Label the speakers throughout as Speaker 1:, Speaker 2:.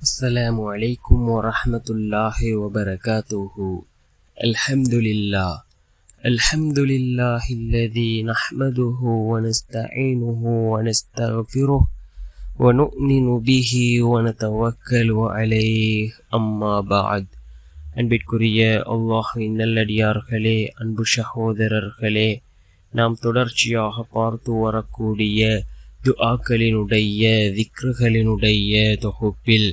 Speaker 1: السلام عليكم ورحمة الله وبركاته الحمد لله الحمد لله الذي نحمده ونستعينه ونستغفره ونؤمن به ونتوكل عليه أما بعد அன்பிற்குரிய அல்லாஹின் நல்லடியார்களே அன்பு சகோதரர்களே நாம் தொடர்ச்சியாக பார்த்து வரக்கூடிய துஆக்களினுடைய திக்ருகளினுடைய தொகுப்பில்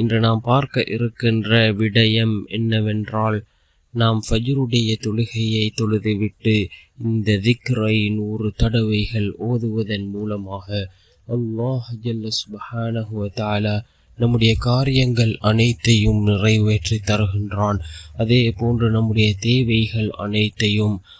Speaker 1: இன்று நாம் பார்க்க இருக்கின்ற விடயம் என்னவென்றால் நாம் ஃபஜ்ருடைய தொழுகையை தொழுதுவிட்டு இந்த திக்ரை நூறு தடவைகள் ஓதுவதன் மூலமாக அல்லாஹ் ஜல்ல சுபஹானஹு நம்முடைய காரியங்கள் அனைத்தையும் நிறைவேற்றி தருகின்றான். அதே போன்று நம்முடைய தேவைகள் அனைத்தையும்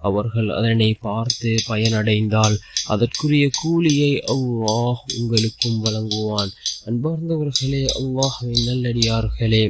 Speaker 1: அவர்கள் அதனை பார்த்து பயனடைந்தால் அதற்குரிய கூலியை அல்லாஹ் உங்களுக்கும் வழங்குவான். அன்பார்ந்தவர்களே அல்லாஹுவின் நல்லடியார்களே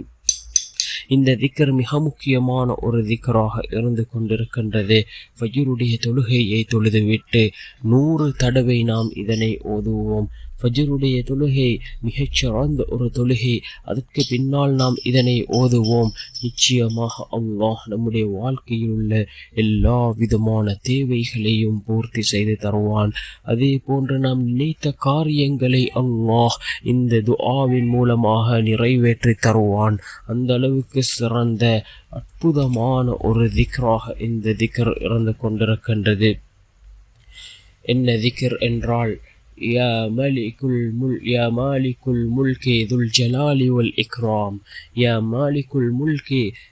Speaker 1: இந்த திக்கர் மிக முக்கியமான ஒரு திக்கராக இருந்து கொண்டிருக்கின்றது. ஃபஜருடைய தொழுகையை தொழுதுவிட்டு நூறு தடவை நாம் இதனை ஓதுவோம். ஃபஜருடைய தொழுகை மிகச்சிறந்த ஒரு தொழுகை. அதற்கு பின்னால் நாம் இதனை ஓதுவோம். நிச்சயமாக அல்லாஹ் நம்முடைய வாழ்க்கையில் உள்ள எல்லா விதமான தேவைகளையும் பூர்த்தி செய்து தருவான். அதே போன்று நாம் நினைத்த காரியங்களை அல்லாஹ் இந்த துஆவின் மூலமாக நிறைவேற்றி தருவான். அந்த அளவுக்கு சிறந்த அற்புதமான ஒரு திக்ராக இந்த திக்ர் இருந்து கொண்டிருக்கின்றது. என்ன திக்ர் என்றால் يا ملك الملك يا مالك الملك ذو الجلال والإكرام يا مالك الملك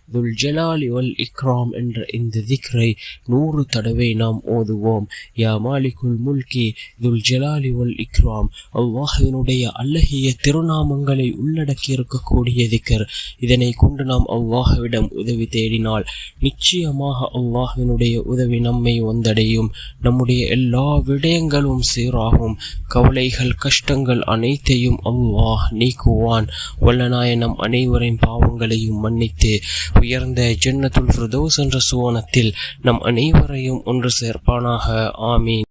Speaker 1: ذو الجلال والإكرام என்ற இந்த திக்ரை நூறு தடவை நாம் ஓதுவோம் யா மாலிகுல் முல்கி துல் ஜலாலி வல் இக்ராம் அல்லாஹினுடைய அழகிய திருநாமங்களை உள்ளடக்கி இருக்கக்கூடிய திக்கர் இதனை கொண்டு நாம் அல்லாஹ்விடம் உதவி தேடினால் நிச்சயமாக அல்லாஹினுடைய உதவி நம்மை வந்தடையும் நம்முடைய எல்லா விடயங்களும் சீராகும் கவலைகள் கஷ்டங்கள் அனைத்தையும் அல்லாஹ் நீக்குவான். வல்லநாய நம் அனைவரின் பாவங்களையும் மன்னித்து உயர்ந்த ஜன்னத்துல் ஃபிர்தௌஸ் என்ற சுவனத்தில் நம் அனைவரையும் ஒன்று சேர்ப்பானாக. ஆமீன்.